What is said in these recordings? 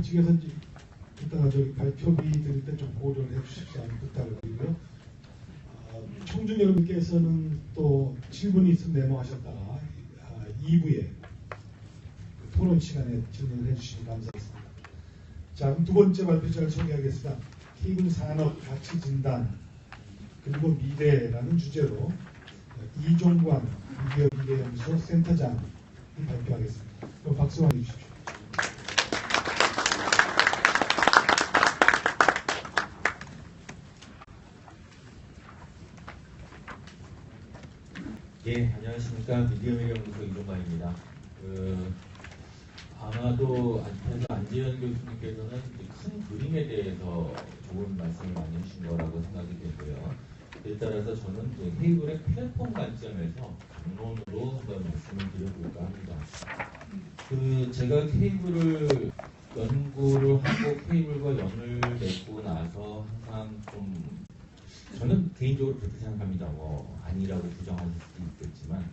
앞에 측에서 이제 이따가 저기 발표비 드릴 때 좀 고려를 해주십시 하는 부탁을 드리고요. 아, 청중 여러분께서는 또 질문이 있으면 메모하셨다가 아, 2부에 토론 시간에 질문을 해주시면 감사하겠습니다. 자, 그럼 두 번째 발표자를 소개하겠습니다. 케이블 산업 가치 진단 그리고 미래라는 주제로 이종관 미디어 미래연구소 센터장이 발표하겠습니다. 그럼 박수 한번 주십시오. 예, 안녕하십니까. 미디어미디어 연구소 이종관입니다. 그, 아마도 안재현 교수님께서는 큰 그림에 대해서 좋은 말씀을 많이 해주신 거라고 생각이 되고요. 그에 따라서 저는 그 테이블의 플랫폼 관점에서 강론으로 한번 말씀을 드려볼까 합니다. 그 제가 케이블을 연구를 하고 케이블과 연을 맺고 나서 항상 좀 저는 개인적으로 그렇게 생각합니다. 뭐 아니라고 부정하실 수도 있겠지만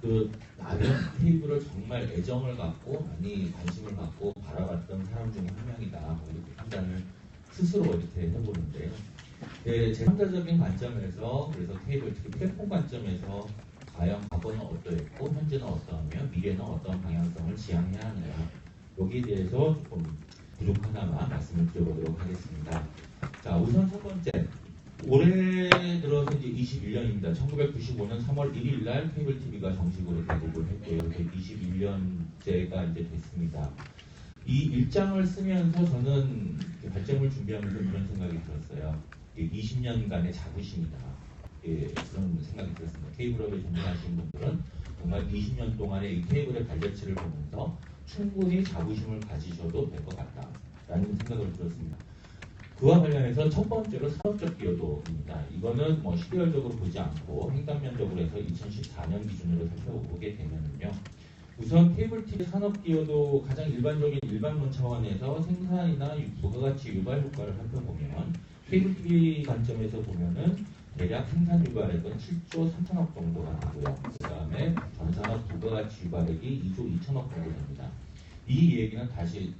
그 나는 테이블을 정말 애정을 갖고 많이 관심을 갖고 바라봤던 사람 중에 한 명이다. 뭐 이렇게 판단을 스스로 이렇게 해보는데요. 네, 제 3자적인 관점에서 그래서 테이블 특히 플랫폼 관점에서 과연 과거는 어떠했고 현재는 어떠하며 미래는 어떤 방향성을 지향해야 하느냐 여기에 대해서 조금 부족 하나마 말씀을 드려보도록 하겠습니다. 자 우선 첫 번째 올해 들어서 이제 21년입니다. 1995년 3월 1일 날 케이블 TV가 정식으로 개국을 했고요. 21년째가 이제 됐습니다. 이 일장을 쓰면서 저는 이렇게 발전을 준비하면서 이런 생각이 들었어요. 20년간의 자부심이다. 예, 그런 생각이 들었습니다. 케이블업에 종사하신 분들은 정말 20년 동안의 이 케이블의 발자취를 보면서 충분히 자부심을 가지셔도 될 것 같다라는 생각을 들었습니다. 그와 관련해서 첫 번째로 사업적 기여도입니다. 이거는 뭐 시대열적으로 보지 않고 행단면적으로 해서 2014년 기준으로 살펴보게 되면요. 우선 케이블 TV 산업 기여도 가장 일반적인 일반론 차원에서 생산이나 부가가치 유발 효과를 살펴보면 케이블 TV 관점에서 보면은 대략 생산 유발액은 7조 3천억 정도가 되고요. 그 다음에 전산업 부가가치 유발액이 2조 2천억 정도 됩니다. 이 얘기는 다시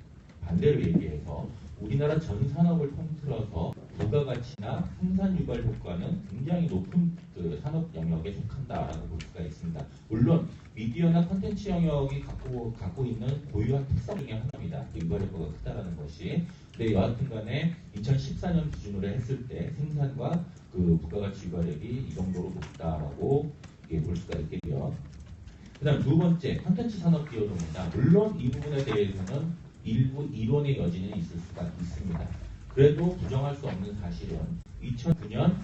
반대로 얘기해서 우리나라 전 산업을 통틀어서 부가가치나 생산 유발 효과는 굉장히 높은 그 산업 영역에 속한다라고 볼 수가 있습니다. 물론 미디어나 컨텐츠 영역이 갖고 갖고 있는 고유한 특성 중에 하나입니다. 그 유발 효과가 크다라는 것이. 근데 여하튼간에 2014년 기준으로 했을 때 생산과 그 부가가치 유발액이 이 정도로 높다라고 예, 볼 수가 있겠고요. 그 다음 두 번째 컨텐츠 산업 기여도입니다. 물론 이 부분에 대해서는 일부 이론의 여지는 있을 수가 있습니다. 그래도 부정할 수 없는 사실은 2009년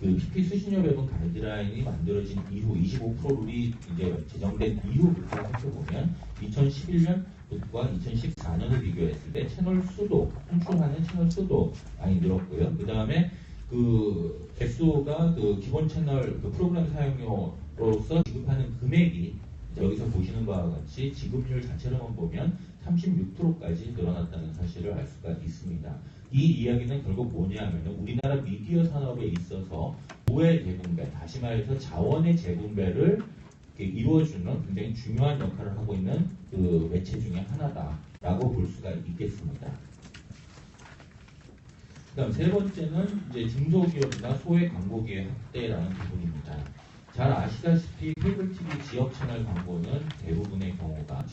그 PP 수신료 배분 가이드라인이 만들어진 이후 25%룰이 이제 제정된 이후부터 살펴보면 2011년과 2014년을 비교했을 때 채널 수도, 송출하는 채널 수도 많이 늘었고요. 그 다음에 그 개수가 그 기본 채널 그 프로그램 사용료로서 지급하는 금액이 여기서 보시는 바와 같이 지급률 자체로만 보면 36%까지 늘어났다는 사실을 알 수가 있습니다. 이 이야기는 결국 뭐냐면 우리나라 미디어 산업에 있어서 부의 재분배, 다시 말해서 자원의 재분배를 이루어주는 굉장히 중요한 역할을 하고 있는 그 매체 중에 하나다라고 볼 수가 있겠습니다. 그다음 세 번째는 이제 중소기업이나 소액 광고기의 확대라는 부분입니다. 잘 아시다시피 케이블 TV 지역 채널 광고는 대부분의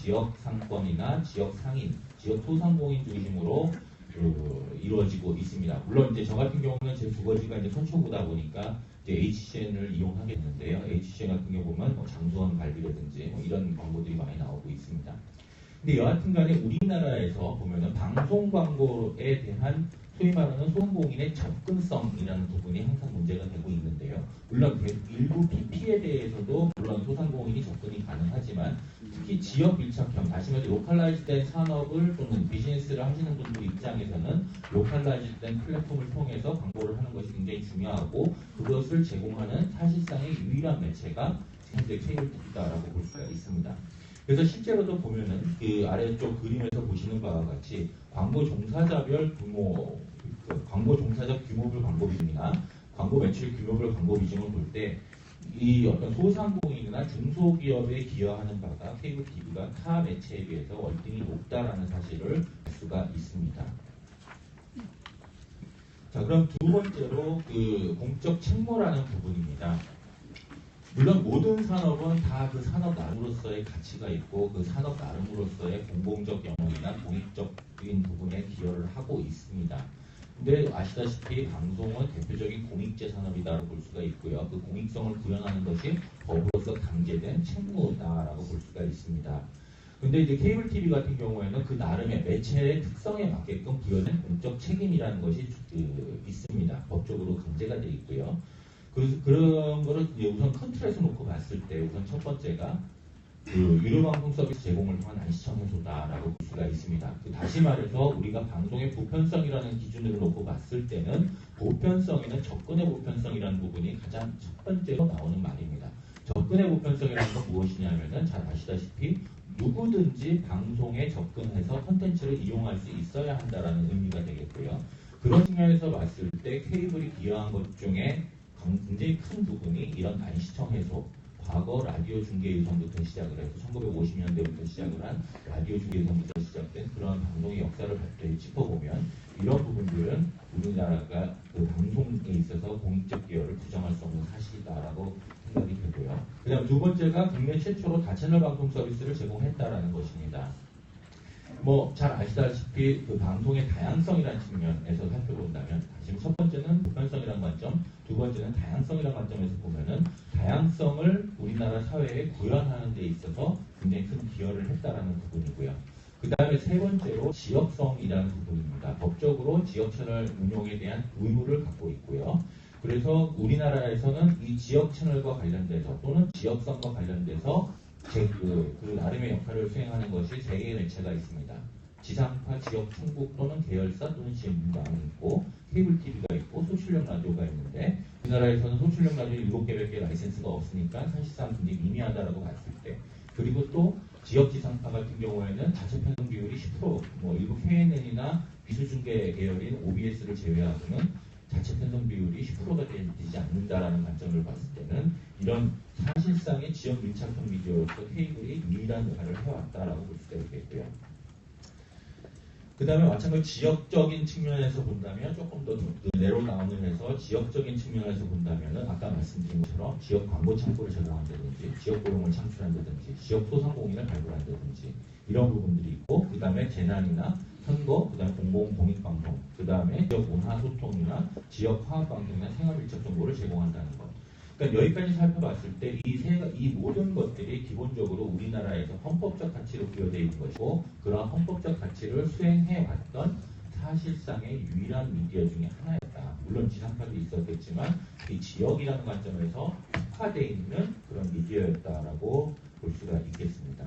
지역 상권이나 지역 상인, 지역 소상공인 중심으로 그 이루어지고 있습니다. 물론 이제 저 같은 경우는 제 주거지가 이제 선초구다 보니까 이제 HCN을 이용하게 됐는데요. HCN 같은 경우 보면 뭐 장수원 갈비라든지 뭐 이런 광고들이 많이 나오고 있습니다. 근데 여하튼간에 우리나라에서 보면은 방송 광고에 대한 소위 말하는 소상공인의 접근성이라는 부분이 항상 문제가 되고 있는데요. 물론 일부 BP에 대해서도 물론 소상공인이 접근이 가능하지만 특히 지역 밀착형, 다시 말해 로컬라이즈된 산업을 또는 비즈니스를 하시는 분들 입장에서는 로컬라이즈된 플랫폼을 통해서 광고를 하는 것이 굉장히 중요하고 그것을 제공하는 사실상의 유일한 매체가 현재 케이블 TV다라고 볼 수가 있습니다. 그래서 실제로도 보면은 그 아래쪽 그림에서 보시는 바와 같이 광고 종사자별 규모, 그 광고 종사자 규모별 광고 비중이나 광고 매출 규모별 광고 비중을 볼 때 이 어떤 소상공인이나 중소기업에 기여하는 바가 케이블 TV가 타 매체에 비해서 월등히 높다라는 사실을 알 수가 있습니다. 자, 그럼 두 번째로 그 공적 책무라는 부분입니다. 물론 모든 산업은 다 그 산업 나름으로서의 가치가 있고 그 산업 나름으로서의 공공적 영역이나 공익적인 부분에 기여를 하고 있습니다. 근데 아시다시피 방송은 대표적인 공익제 산업이다라고 볼 수가 있고요. 그 공익성을 구현하는 것이 법으로서 강제된 책무다라고 볼 수가 있습니다. 근데 이제 케이블 TV 같은 경우에는 그 나름의 매체의 특성에 맞게끔 부여된 공적 책임이라는 것이 그 있습니다. 법적으로 강제가 되어 있고요. 그, 그런 거를 우선 큰 틀에서 놓고 봤을 때 우선 첫 번째가 그 유료방송 서비스 제공을 통한 안시청 해소다라고 볼 수가 있습니다. 그 다시 말해서 우리가 방송의 보편성이라는 기준으로 놓고 봤을 때는 보편성에는 접근의 보편성이라는 부분이 가장 첫 번째로 나오는 말입니다. 접근의 보편성이라는 건 무엇이냐면은 잘 아시다시피 누구든지 방송에 접근해서 콘텐츠를 이용할 수 있어야 한다라는 의미가 되겠고요. 그런 측면에서 봤을 때 케이블이 기여한 것 중에 굉장히 큰 부분이 이런 해소, 과거 라디오 중계 유선부터 시작을 해서 1950년대부터 시작을 한 라디오 중계 유선부터 시작된 그런 방송의 역사를 짚어보면 이런 부분들은 우리나라가 그 방송에 있어서 공익적 기여를 부정할 수 없는 사실이다라고 생각이 되고요. 그 다음 두 번째가 국내 최초로 다채널 방송 서비스를 제공했다라는 것입니다. 뭐 잘 아시다시피 그 방송의 다양성이라는 측면에서 살펴본다면 지금 첫 번째는 보편성이라는 관점, 두 번째는 다양성이라는 관점에서 보면은 다양성을 우리나라 사회에 구현하는 데 있어서 굉장히 큰 기여를 했다라는 부분이고요. 그 다음에 세 번째로 지역성이라는 부분입니다. 법적으로 지역 채널 운용에 대한 의무를 갖고 있고요. 그래서 우리나라에서는 이 지역 채널과 관련돼서 또는 지역성과 관련돼서 제, 그, 그 나름의 역할을 수행하는 것이 세 개의 매체가 있습니다. 지상파, 지역 충북 또는 계열사 또는 지역민방이 있고 케이블 TV가 있고 소출력 라디오가 있는데 우리나라에서는 소출력 라디오 7개밖에 라이센스가 없으니까 사실상 굉장히 미미하다라고 봤을 때 그리고 또 지역 지상파 같은 경우에는 자체 편성 비율이 10%뭐 일부 KNN이나 미술중계 계열인 OBS를 제외하고는 자체 편성 비율이 10%가 되지 않는다라는 관점을 봤을 때는 이런 사실상의 지역 밀착형 미디어로서 케이블이 유일한 역할을 해왔다라고 볼 수가 있겠고요. 그 다음에 마찬가지로 지역적인 측면에서 본다면 조금 더 내로 나오는 해서 지역적인 측면에서 본다면 아까 말씀드린 것처럼 지역 광고 창구를 제공한다든지 지역 고용을 창출한다든지 지역 소상공인을 발굴한다든지 이런 부분들이 있고 그 다음에 재난이나 선거, 그 다음에 공공 공익방송, 그 다음에 지역 문화 소통이나 지역 화학 방송이나 생활 밀착 정보를 제공한다는 것. 그러니까 여기까지 살펴봤을 때이 세, 이 모든 것들이 기본적으로 우리나라에서 헌법적 가치로 부여되어 있는 것이고 그러한 헌법적 가치를 수행해 왔던 사실상의 유일한 미디어 중에 하나였다. 물론 지상파도 있었겠지만 이 지역이라는 관점에서 특화되어 있는 그런 미디어였다라고 볼 수가 있겠습니다.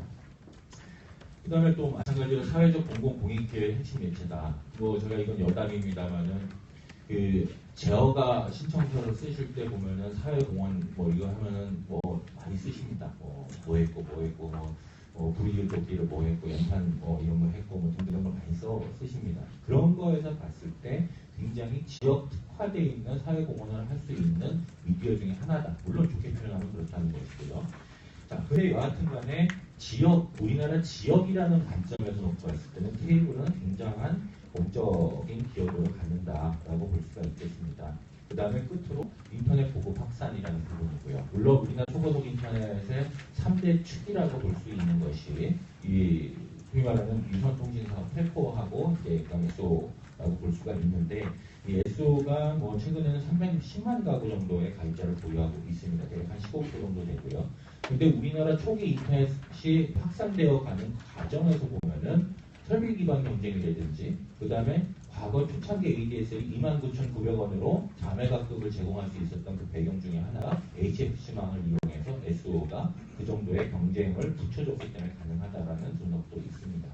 그 다음에 또 마찬가지로 사회적 공공 공익기의 핵심 매체다. 뭐 제가 이건 여담입니다만은 그 제어가 신청서를 쓰실 때 보면은 사회공헌 뭐 이거 하면은 뭐 많이 쓰십니다. 뭐, 뭐 했고 뭐 했고 뭐, 뭐 불이익 돕기를 뭐 했고 연탄 뭐 이런 거 했고 뭐 이런 걸 많이 써 쓰십니다. 그런 거에서 봤을 때 굉장히 지역 특화되어 있는 사회공헌을 할 수 있는 미디어 중에 하나다. 물론 좋게 표현하면 그렇다는 것이고요. 자, 그래 여하튼 간에 지역, 우리나라 지역이라는 관점에서 놓고 봤을 때는 케이블은 굉장한 공적인 기여도를 갖는다라고 볼 수가 있겠습니다. 그 다음에 끝으로 인터넷 보급 확산이라는 부분이고요. 물론 우리나라 초고속 인터넷의 3대 축이라고 볼 수 있는 것이 이 소위 말하는 유선통신사업 텔코하고 이제 그다음에 SO 라고 볼 수가 있는데 이 SO가 뭐 최근에는 310만 가구 정도의 가입자를 보유하고 있습니다. 대략 한 15% 정도 되고요. 근데 우리나라 초기 인터넷이 확산되어 가는 과정에서 보면은 설비 기반 경쟁이라든지 그 다음에 과거 초창기 ADSL 29,900원으로 자매가급을 제공할 수 있었던 그 배경 중에 하나가 HFC망을 이용해서 SO가 그 정도의 경쟁을 붙여줬기 때문에 가능하다라는 분석도 있습니다.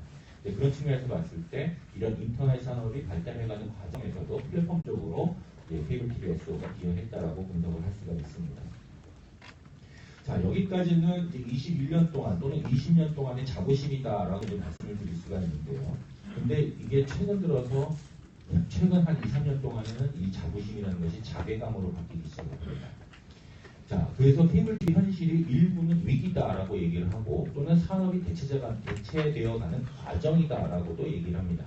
네, 그런 측면에서 봤을 때 이런 인터넷 산업이 발달해가는 과정에서도 플랫폼적으로 예, 케이블 TV SO가 기여했다라고 분석을 할 수가 있습니다. 자, 여기까지는 이제 21년 동안 또는 20년 동안의 자부심이다라고 말씀을 드릴 수가 있는데요. 근데 이게 최근 들어서 최근 한 2, 3년 동안에는 이 자부심이라는 것이 자괴감으로 바뀌기 시작합니다. 자, 그래서 케이블 TV 현실이 일부는 위기다라고 얘기를 하고 또는 산업이 대체제가 대체되어 가는 과정이다라고도 얘기를 합니다.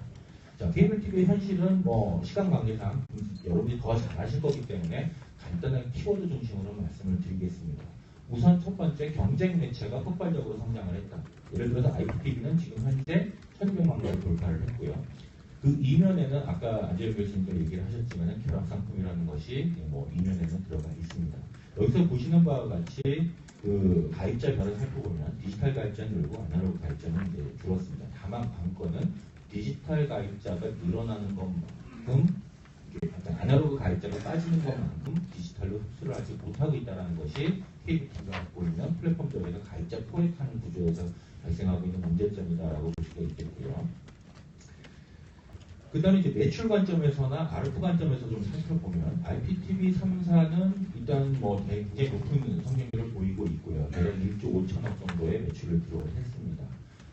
자, 케이블 TV 현실은 뭐 시간 관계상 여러분이 더 잘하실 거기 때문에 간단한 키워드 중심으로 말씀을 드리겠습니다. 우선 첫 번째 경쟁 매체가 폭발적으로 성장을 했다. 예를 들어서 IPTV는 지금 현재 1,200만 가를 돌파를 했고요. 그 이면에는 아까 안재현 교수님도 얘기를 하셨지만 결합 상품이라는 것이 뭐 이면에는 들어가 있습니다. 여기서 보시는 바와 같이 그 가입자 변을 살펴보면 디지털 가입자는 늘고 아날로그 가입자는 이제 줄었습니다. 다만 관건은 디지털 가입자가 늘어나는 것만큼 약간 아날로그 가입자가 빠지는 것만큼 디지털로 흡수를 하지 못하고 있다는 것이 KBT가 갖고 있는 플랫폼 쪽에서 가입자 포획하는 구조에서 발생하고 있는 문제점이다라고 볼 수가 있겠고요. 그 다음에 이제 매출 관점에서나 ARF 관점에서 좀 살펴보면 IPTV 3사는 일단 뭐 굉장히 높은 성장률을 보이고 있고요. 대략 1조 5천억 정도의 매출을 기록을 했습니다.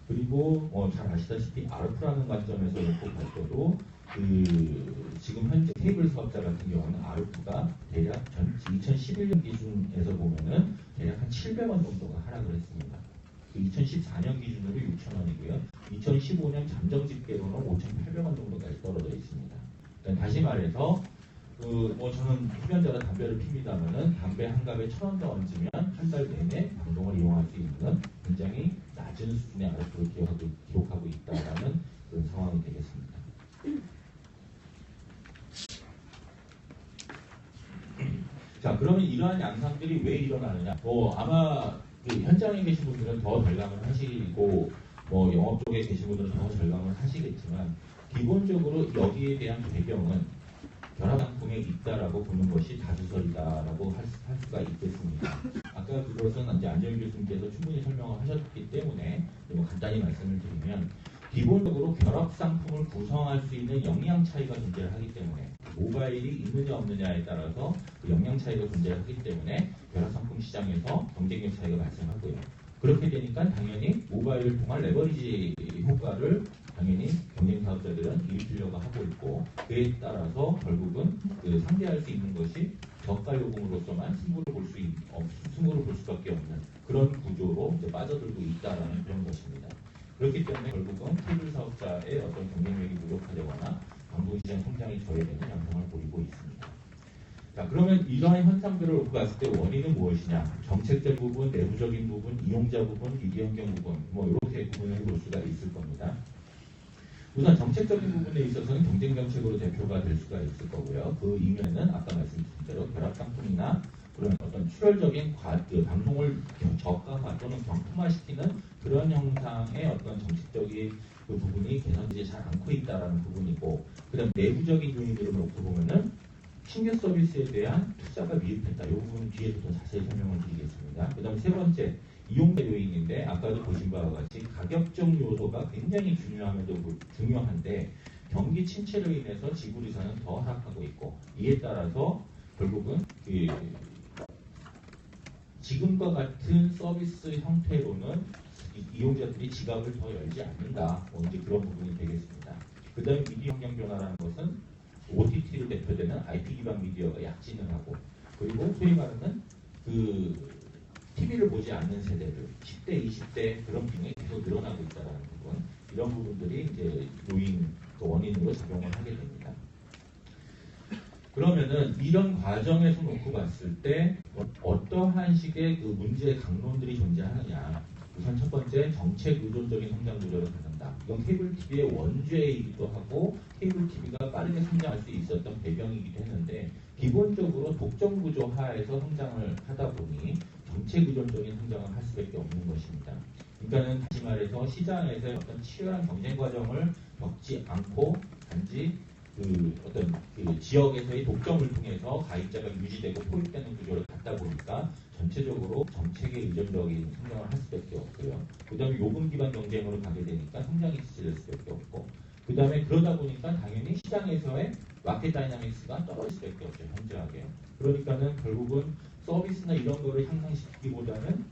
그리고 어, 잘 아시다시피 ARF라는 관점에서 놓고 볼 때도 그 지금 현재 케이블 사업자 같은 경우는 ARF가 대략 전 2011년 기준에서 보면은 대략 한 700원 정도가 하락을 했습니다. 그 2014년 기준으로 6,000원이고요. 2015년 잠정 집계로는 5,800원 정도까지 떨어져 있습니다. 그러니까 다시 말해서 그 뭐 저는 흡연자라 담배를 핍니다면은 담배 한 갑에 천원더 얹으면 한 달 내내 방송을 이용할 수 있는 굉장히 낮은 수준의 아르프를 기록하고, 기록하고 있다라는 그런 상황이 되겠습니다. 자, 그러면 이러한 양상들이 왜 일어나느냐? 뭐 아마 그 현장에 계신 분들은 더 절감을 하시고 뭐 영업 쪽에 계신 분들은 더 절감을 하시겠지만 기본적으로 여기에 대한 배경은 결합 상품에 있다라고 보는 것이 다수설이다라고 할, 수- 할 수가 있겠습니다. 아까 그것은 안정 교수님께서 충분히 설명을 하셨기 때문에 뭐 간단히 말씀을 드리면 기본적으로 결합 상품을 구성할 수 있는 영양 차이가 존재를 하기 때문에 모바일이 있느냐 없느냐에 따라서 그 영양 차이가 존재하기 때문에 결합 상품 시장에서 경쟁력 차이가 발생하고요. 그렇게 되니까 당연히 모바일을 통한 레버리지 효과를 당연히 경쟁 사업자들은 일으키려고 하고 있고 그에 따라서 결국은 그 상대할 수 있는 것이 저가 요금으로서만 승부를 볼 수 승부를 볼 수밖에 없는 그런 구조로 빠져들고 있다라는 그런 것입니다. 그렇기 때문에 결국은 케이블 사업자의 어떤 경쟁력이 부족하거나 방송시장 성장이 저해되는 양상을 보이고 있습니다. 자, 그러면 이러한 현상들을 놓고 봤을 때 원인은 무엇이냐? 정책적 부분, 내부적인 부분, 이용자 부분, 위기 환경 부분, 뭐 이렇게 구분해 볼 수가 있을 겁니다. 우선 정책적인 부분에 있어서는 경쟁 정책으로 대표가 될 수가 있을 거고요. 그 이면은 아까 말씀드린 대로 결합 상품이나 그런 어떤 출혈적인 과, 그 방송을 경- 저가화 또는 경품화시키는 그런 형상의 어떤 정책적인 그 부분이 개선되지 잘 않고 있다라는 부분이고, 그다음 내부적인 요인들을 놓고 보면은 신규 서비스에 대한 투자가 미흡했다. 이 부분은 뒤에서 더 자세히 설명을 드리겠습니다. 그 다음에 세 번째, 이용자 요인인데, 아까도 보신 바와 같이 가격적 요소가 굉장히 중요함에도 불- 중요한데, 경기 침체로 인해서 지불이사는 더 하락하고 있고, 이에 따라서 결국은 그 지금과 같은 서비스 형태로는 이- 이용자들이 지갑을 더 열지 않는다. 뭐 이제 그런 부분이 되겠습니다. 그 다음에 미디어 환경 변화라는 것은 OTT로 대표되는 IP 기반 미디어가 약진을 하고 그리고 소위 말하는 그 TV를 보지 않는 세대들 10대, 20대 그런 비중이 계속 늘어나고 있다는 부분 이런 부분들이 이제 요인 그 원인으로 작용을 하게 됩니다. 그러면은 이런 과정에서 놓고 봤을 때 어- 어떠한 식의 그 문제의 강론들이 존재하느냐 우선 첫 번째 정책 의존적인 성장 구조를 갖는다. 이건 케이블 TV의 원죄이기도 하고 케이블 TV가 빠르게 성장할 수 있었던 배경이기도 했는데 기본적으로 독점 구조 하에서 성장을 하다 보니 정책 의존적인 성장을 할 수밖에 없는 것입니다. 그러니까는 다시 말해서 시장에서 어떤 치열한 경쟁 과정을 겪지 않고 단지 그 어떤 그 지역에서의 독점을 통해서 가입자가 유지되고 포획되는 구조를 갖다 보니까 전체적으로 정책에 의존적인 성장을 할 수밖에 없고요. 그 다음에 요금 기반 경쟁으로 가게 되니까 성장이 지체될 수밖에 없고 그 다음에 그러다 보니까 당연히 시장에서의 마켓 다이나믹스가 떨어질 수밖에 없죠. 현저하게. 그러니까는 결국은 서비스나 이런 거를 향상시키기보다는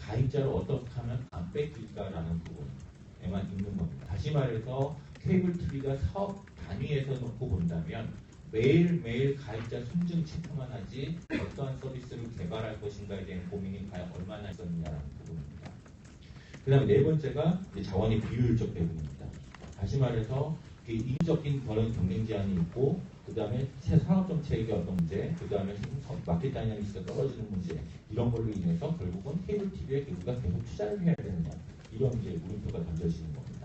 가입자를 어떻게 하면 안 뺏길까라는 부분에만 있는 겁니다. 다시 말해서 케이블 TV가 사업 단위에서 놓고 본다면 매일매일 가입자 순증 체크만 하지 어떠한 서비스를 개발할 것인가에 대한 고민이 과연 얼마나 있었느냐라는 부분입니다. 그 다음에 네 번째가 자원의 비효율적 배분입니다. 다시 말해서 그 인적인 그런 경쟁 제한이 있고 그 다음에 새 산업 정책의 어떤 문제, 그 다음에 마켓 다이나믹스가 떨어지는 문제 이런 걸로 인해서 결국은 케이블 TV에 우리가 계속 투자를 해야 되느냐 이런 이제 물음표가 던져지는 겁니다.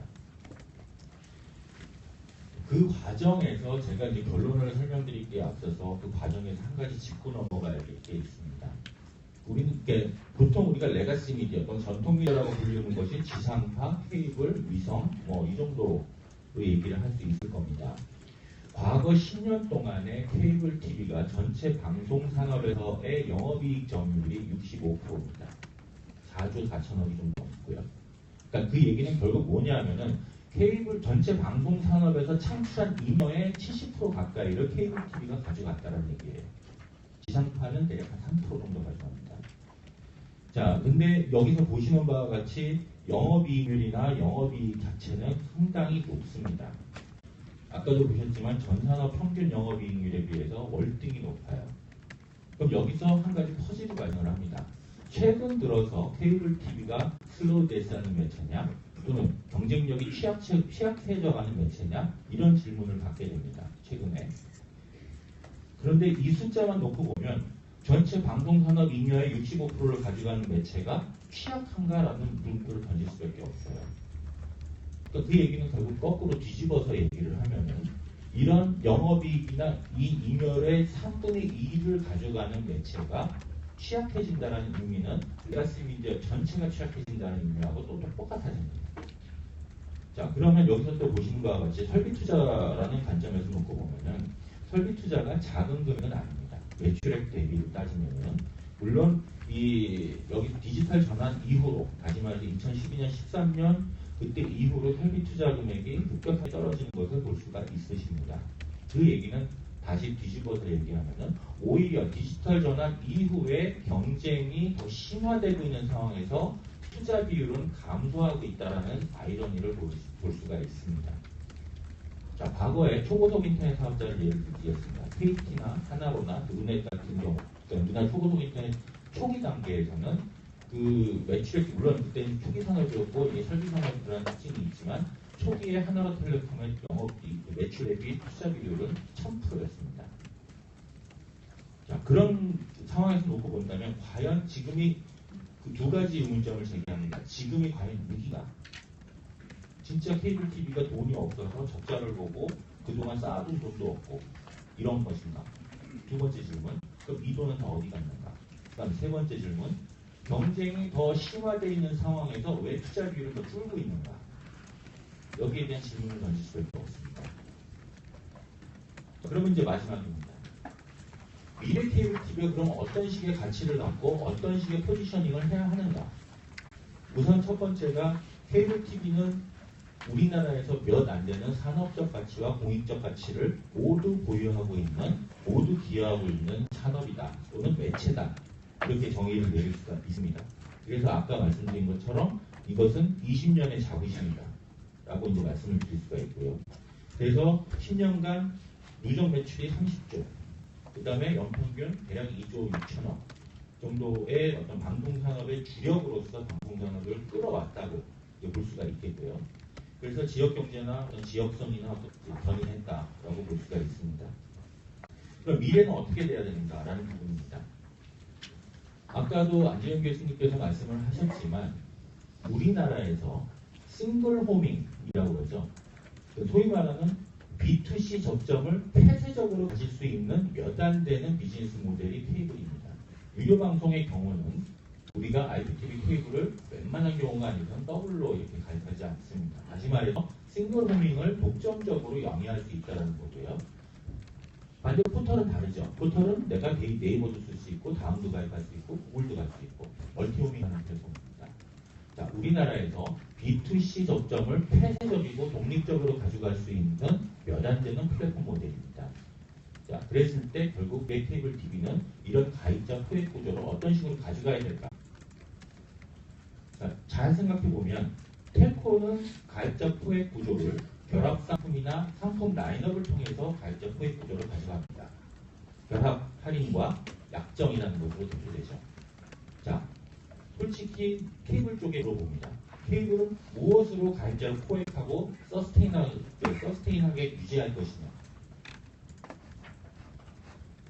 그 과정에서 제가 이제 결론을 설명드리기에 앞서서 그 과정에서 한 가지 짚고 넘어가야 될 게 있습니다. 우리는 보통 우리가 레가시 미디어 또는 전통 미디어라고 불리는 것이 지상파, 케이블, 위성 뭐 이 정도로 얘기를 할 수 있을 겁니다. 과거 10년 동안의 케이블 TV가 전체 방송 산업에서의 영업이익 점유율이 65%입니다. 4조 4천억이 좀 넘고요. 그러니까 그 얘기는 결국 뭐냐면은 케이블 전체 방송 산업에서 창출한 잉여의 70% 가까이를 케이블 TV가 가져갔다는 얘기예요. 지상파는 대략 한3% 정도 가져갑니다. 자, 근데 여기서 보시는 바와 같이 영업이익률이나 영업이익 자체는 상당히 높습니다. 아까도 보셨지만 전 산업 평균 영업이익률에 비해서 월등히 높아요. 그럼 여기서 한 가지 퍼즐이 발생을 합니다. 최근 들어서 케이블 TV가 슬로우 데스하는 매체냐 또는 경쟁력이 취약, 취약해져가는 매체냐 이런 질문을 받게 됩니다. 최근에. 그런데 이 숫자만 놓고 보면 전체 방송산업 잉여의 65%를 가져가는 매체가 취약한가라는 물음표를 던질 수밖에 없어요. 그러니까 그 얘기는 결국 거꾸로 뒤집어서 얘기를 하면은 이런 영업이익이나 이 잉여의 3분의 2를 가져가는 매체가 취약해진다는 의미는 레가시 미디어 전체가 취약해진다는 의미하고 또 똑같아집니다. 자, 그러면 여기서 또 보시는 바와 같이 설비 투자라는 관점에서 놓고 보면은 설비 투자가 작은 금액은 아닙니다. 매출액 대비를 따지면은 물론 이 여기 디지털 전환 이후로 다시 말해서 2012년 13년 그때 이후로 설비 투자 금액이 급격하게 떨어지는 것을 볼 수가 있으십니다. 그 얘기는 다시 뒤집어서 얘기하면은 오히려 디지털 전환 이후에 경쟁이 더 심화되고 있는 상황에서 투자 비율은 감소하고 있다라는 아이러니를 볼, 수- 볼 수 가 있습니다. 자, 과거에 초고속 인터넷 사업자를 예를 들겠습니다. KT나 하나로나 누net 같은 경우, 우리나라 초고속 인터넷 초기 단계에서는 그 매출액 물론 그때는 초기 산업이었고 이게 설비 산업이라는 특징이 있지만 초기에 하나로텔레콤의 영업이익 그 매출액이 투자 비율은 1000%였습니다. 자 그런 상황에서 놓고 본다면 과연 지금이 그 두 가지 의문점을 제기합니다. 지금이 과연 위기가 진짜 케이블 TV가 돈이 없어서 적자를 보고 그동안 쌓아둔 돈도 없고 이런 것인가? 두 번째 질문. 그럼 이 돈은 다 어디 갔는가? 그다음 세 번째 질문. 경쟁이 더 심화되어 있는 상황에서 왜 투자 비율이 더 줄고 있는가? 여기에 대한 질문을 던질 수밖에 없습니다. 자, 그러면 이제 마지막입니다. 미래 케이블 TV가 그럼 어떤 식의 가치를 갖고 어떤 식의 포지셔닝을 해야 하는가? 우선 첫 번째가 케이블 TV는 우리나라에서 몇 안 되는 산업적 가치와 공익적 가치를 모두 보유하고 있는, 모두 기여하고 있는 산업이다. 또는 매체다. 이렇게 정의를 내릴 수가 있습니다. 그래서 아까 말씀드린 것처럼 이것은 20년의 자부심이다. 라고 이제 말씀을 드릴 수가 있고요. 그래서 10년간 누적 매출이 30조, 그 다음에 연평균 대략 2조 6천억 정도의 어떤 방송산업의 주력으로서 방송산업을 끌어왔다고 볼 수가 있겠고요. 그래서 지역 경제나 어떤 지역성이나 어떤 견인했다라고 볼 수가 있습니다. 그럼 미래는 어떻게 돼야 되는가라는 부분입니다. 아까도 안재현 교수님께서 말씀을 하셨지만 우리나라에서 싱글 호밍이라고. 그 소위 말하는 B2C 접점을 폐쇄적으로 가질 수 있는 몇 안 되는 비즈니스 모델이 케이블입니다. 유료 방송의 경우는 우리가 IPTV 케이블을 웬만한 경우가 아니면 더블로 이렇게 가입하지 않습니다. 다시 말해서 싱글 호밍을 독점적으로 영위할 수 있다는 거고요. 반대 포털은 다르죠. 포털은 내가 네- 네이버도 쓸 수 있고 다음도 가입할 수 있고 구글도 갈 수 있고 멀티호밍 하는 플랫폼입니다. 자, 우리나라에서 B2C 접점을 폐쇄적이고 독립적으로 가져갈 수 있는 몇 안 되는 플랫폼 모델입니다. 자, 그랬을 때 결국 내 케이블 TV는 이런 가입자 포획 구조를 어떤 식으로 가져가야 될까? 자, 잘 생각해 보면 텔코는 가입자 포획 구조를 결합 상품이나 상품 라인업을 통해서 가입자 포획 구조를 가져갑니다. 결합 할인과 약정이라는 것으로 대표되죠. 자, 솔직히 케이블 쪽에 물어봅니다. 케이블은 무엇으로 가입자를 포획하고 서스테인하, 서스테인하게 유지할 것이냐?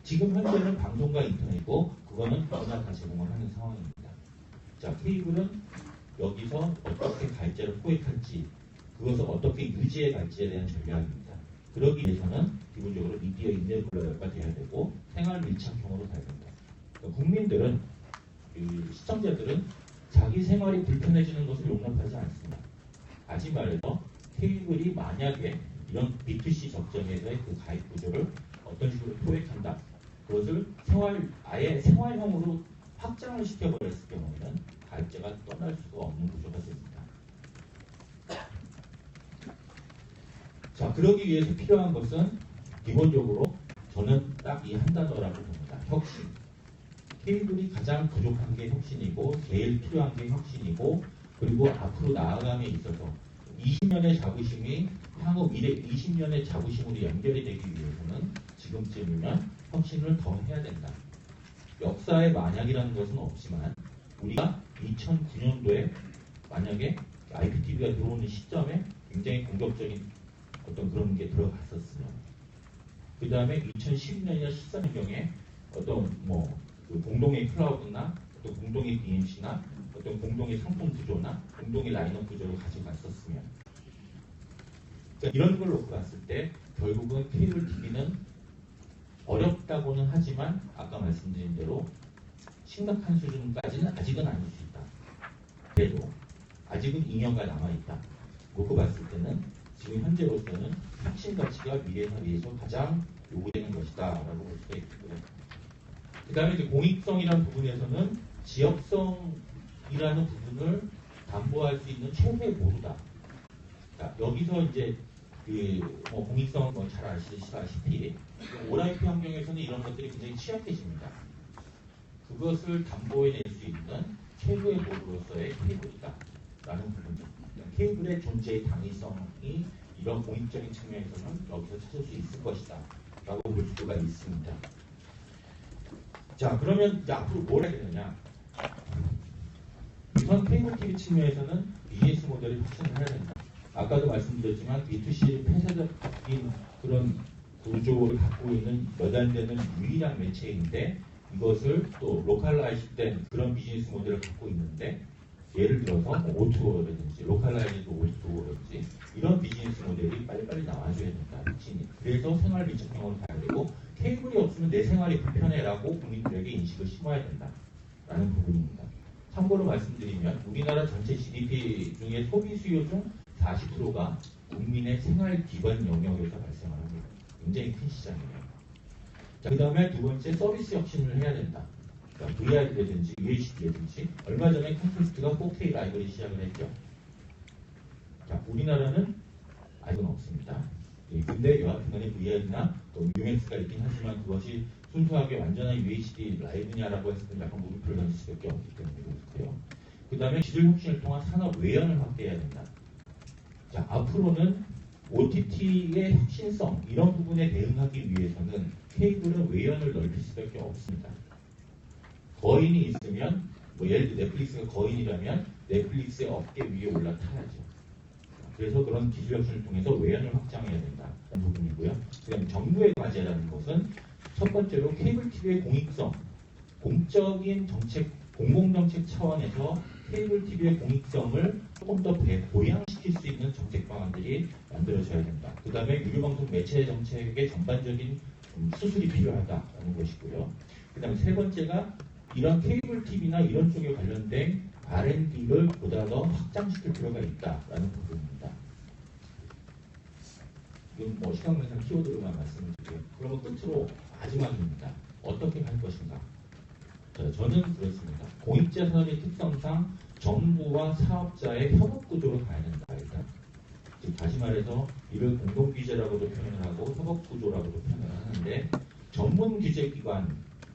지금 현재는 방송과 인터넷이고 그거는 누구나 다 제공을 하는 상황입니다. 자, 케이블은 여기서 어떻게 가입자를 포획할지 그것을 어떻게 유지해 갈지에 대한 전략입니다. 그러기 위해서는 기본적으로 미디어 인내블러가 돼야 되고 생활 밀착형으로 가야 된다. 그러니까 국민들은 그 시청자들은 자기 생활이 불편해지는 것을 용납하지 않습니다. 다시 말해서 케이블이 만약에 이런 B2C 적정에서의 그 가입 구조를 어떤 식으로 포획한다. 그것을 생활 아예 생활형으로 확장을 시켜버렸을 경우에는 가입자가 떠날 수가 없는 구조가 됩니다. 자, 그러기 위해서 필요한 것은 기본적으로 저는 딱 이 한 단어라고 봅니다. 혁신. 케이블이 가장 부족한 게 혁신이고 제일 필요한 게 혁신이고 그리고 앞으로 나아감에 있어서 20년의 자부심이 향후 미래 20년의 자부심으로 연결이 되기 위해서는 지금쯤이면 혁신을 더 해야 된다. 역사의 만약이라는 것은 없지만 우리가 2009년도에 만약에 IPTV가 들어오는 시점에 굉장히 공격적인 어떤 그런 게 들어갔었으면 그 다음에 2012년이나 13년경에 어떤 뭐 그 공동의 클라우드나 어떤 공동의 BMC나 어떤 공동의 상품 구조나 공동의 라인업 구조를 가져갔었으면 그러니까 이런 걸 놓고 봤을 때 결국은 케이블 TV는 어렵다고는 하지만 아까 말씀드린 대로 심각한 수준까지는 아직은 아닐 수 있다. 그래도 아직은 2년가 남아있다. 놓고 봤을 때는 지금 현재로서는 혁신 가치가 미래 사회에서 가장 요구되는 것이다. 라고 볼 수가 있고요. 그 다음에 이제 공익성이라는 부분에서는 지역성이라는 부분을 담보할 수 있는 최후의 보루다. 자, 여기서 이제 그 뭐 공익성 뭐 잘 아시다시피 오라이프 환경에서는 이런 것들이 굉장히 취약해집니다. 그것을 담보해낼 수 있는 최고의 보루로서의 케이블이다. 라는 부분입니다. 케이블의 존재의 당위성이 이런 공익적인 측면에서는 여기서 찾을 수 있을 것이다. 라고 볼 수가 있습니다. 자, 그러면 앞으로 뭘 해야 되느냐? 우선 케이블 TV 측면에서는 비즈니스 모델을 혁신을 해야 된다. 아까도 말씀드렸지만 B2C 폐쇄적인 그런 구조를 갖고 있는 몇안 되는 유일한 매체인데 이것을 또 로컬라이즈된 그런 비즈니스 모델을 갖고 있는데 예를 들어서 뭐 오토라든지 로컬라이즈드 오토라든지 이런 비즈니스 모델이 빨리빨리 나와줘야 된다. 혁신이. 그래서 생활 밀착형으로 가야 되고 케이블이 없으면 내 생활이 불편해라고 국민들에게 인식을 심어야 된다 라는 부분입니다. 참고로 말씀드리면 우리나라 전체 GDP 중에 소비 수요 중 40%가 국민의 생활 기반 영역에서 발생을 합니다. 굉장히 큰. 자, 그 다음에 두 번째 서비스 혁신을 해야 된다. 그러니까 VR이라든지 UHD라든지 얼마 전에 콘테스트가 4K 라이브를 시작을 했죠. 자, 우리나라는 아직은 없습니다. 예, 근데 여하튼간에 VR이나 또 UMX가 있긴 하지만 그것이 순수하게 완전한 UHD 라이브냐라고 했을 때 약간 물음표를 던질 수밖에 없기 때문에 그렇고요. 그 다음에 기술 혁신을 통한 산업 외연을 확대해야 된다. 자, 앞으로는 OTT의 혁신성 이런 부분에 대응하기 위해서는 케이블은 외연을 넓힐 수밖에 없습니다. 거인이 있으면 뭐 예를 들어 넷플릭스가 거인이라면 넷플릭스의 어깨 위에 올라타야죠. 그래서 그런 기술 혁신을 통해서 외연을 확장해야 된다 는 부분이고요. 그다음 정부의 과제라는 것은 첫 번째로 케이블 TV의 공익성, 공적인 정책, 공공정책 차원에서 케이블 TV의 공익성을 조금 더 배- 보양시킬 수 있는 정책 방안들이 만들어져야 된다. 그 다음에 유료방송 매체 정책의 전반적인 음, 수술이 필요하다는 것이고요. 그 다음에 세 번째가 이런 케이블 TV나 이런 쪽에 관련된 R&D를 보다 더 확장시킬 필요가 있다라는 부분입니다. 이건 뭐 시간 관상 키워드로만 말씀을 드릴게요. 그러면 끝으로 마지막입니다. 어떻게 할 것인가? 자, 저는 그렇습니다. 공익재산의 특성상 정부와 사업자의 협업 구조로 가야 된다. 일단 즉 다시 말해서 이를 공동 규제라고도 표현을 하고 협업 구조라고도 표현을 하는데 전문 규제 기관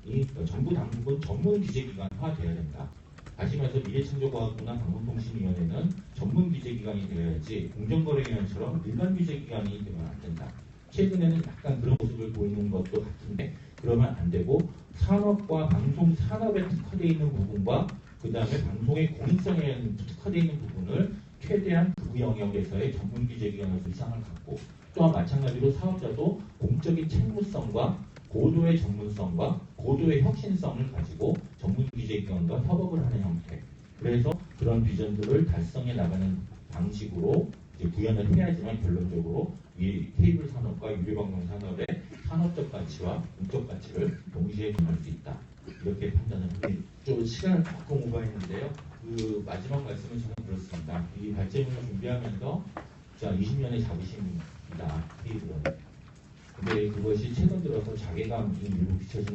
이 정부 당국은 전문 규제기관화 돼야 된다. 다시 말해서 미래창조과학부나 방송통신위원회는 전문 규제기관 규제기관이 되어야지 공정거래위원처럼 일반 규제기관이 되면 안 된다. 최근에는 약간 그런 모습을 보이는 것도 같은데 그러면 안 되고 산업과 방송 산업에 특화되어 있는 부분과 그 다음에 방송의 공익성에 특화되어 있는 부분을 최대한 그 영역에서의 전문 규제기관으로서 이상을 갖고 또한 마찬가지로 사업자도 공적인 책무성과 고도의 전문성과 고도의 혁신성을 가지고 전문 규제기관과 협업을 하는 형태. 그래서 그런 비전들을 달성해 나가는 방식으로 이제 구현을 해야지만 결론적으로 이 케이블 산업과 유료방송 산업의 산업적 가치와 공적 가치를 동시에 정할 수 있다. 이렇게 판단을 합니다. 좀 시간을 조금 오버했는데요. 그 마지막 말씀은 저는 그렇습니다. 이 발제문을 준비하면서 자 20년의 자부심이다 케이블은. 근데 그것이 최근 들어서 자괴감이 일부 비춰지는